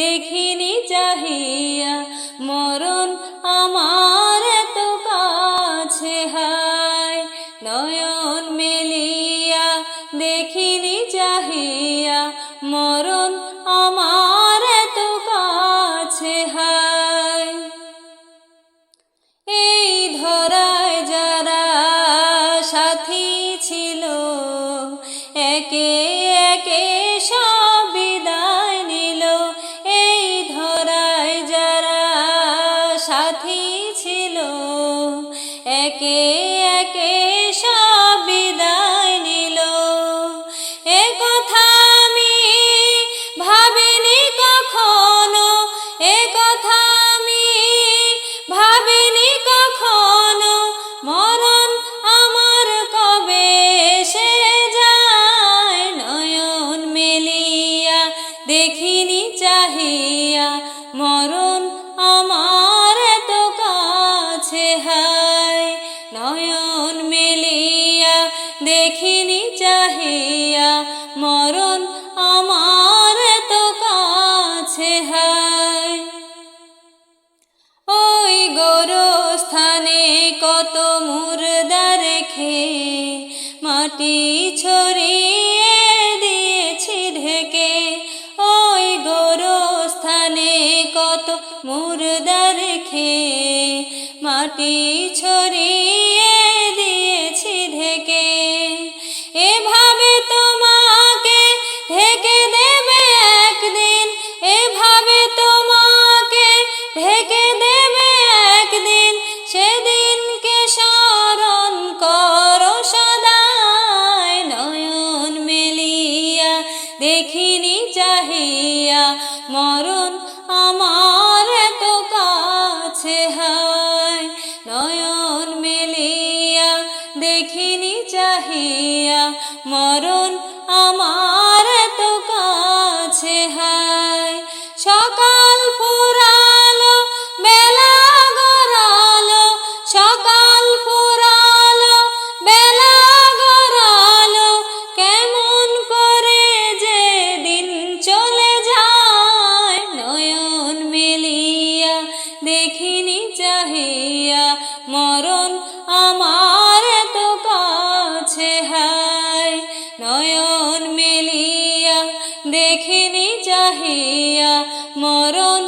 দেখিনি চাহিয়া মরণ আমার এত কাছে হায়। নয়ন মেলিয়া দেখিনি চাহিয়া মরণ সাথী ছিল। একে একে সব বিদায় নিল। এ কথা আমি ভাবিনি কখনো, এ কথা আমি ভাবিনি কখনো। মরণ আমার কবে সে যায় নয়ন মেলিয়া, দেখিনি চাহিয়া। মরণ নয়ন মেলিয়া, দেখিনি চাহিয়া, মরণ আমার তো কাছে হায়। ওই গোরস্থানে কত মুর্দা রেখে মাটি ছড়িয়ে দিয়েছি ঢেকে। ওই গোরস্থানে কত মুর্দা রেখে মাটি ছড়িয়ে মরণ মেলিয়া মরণ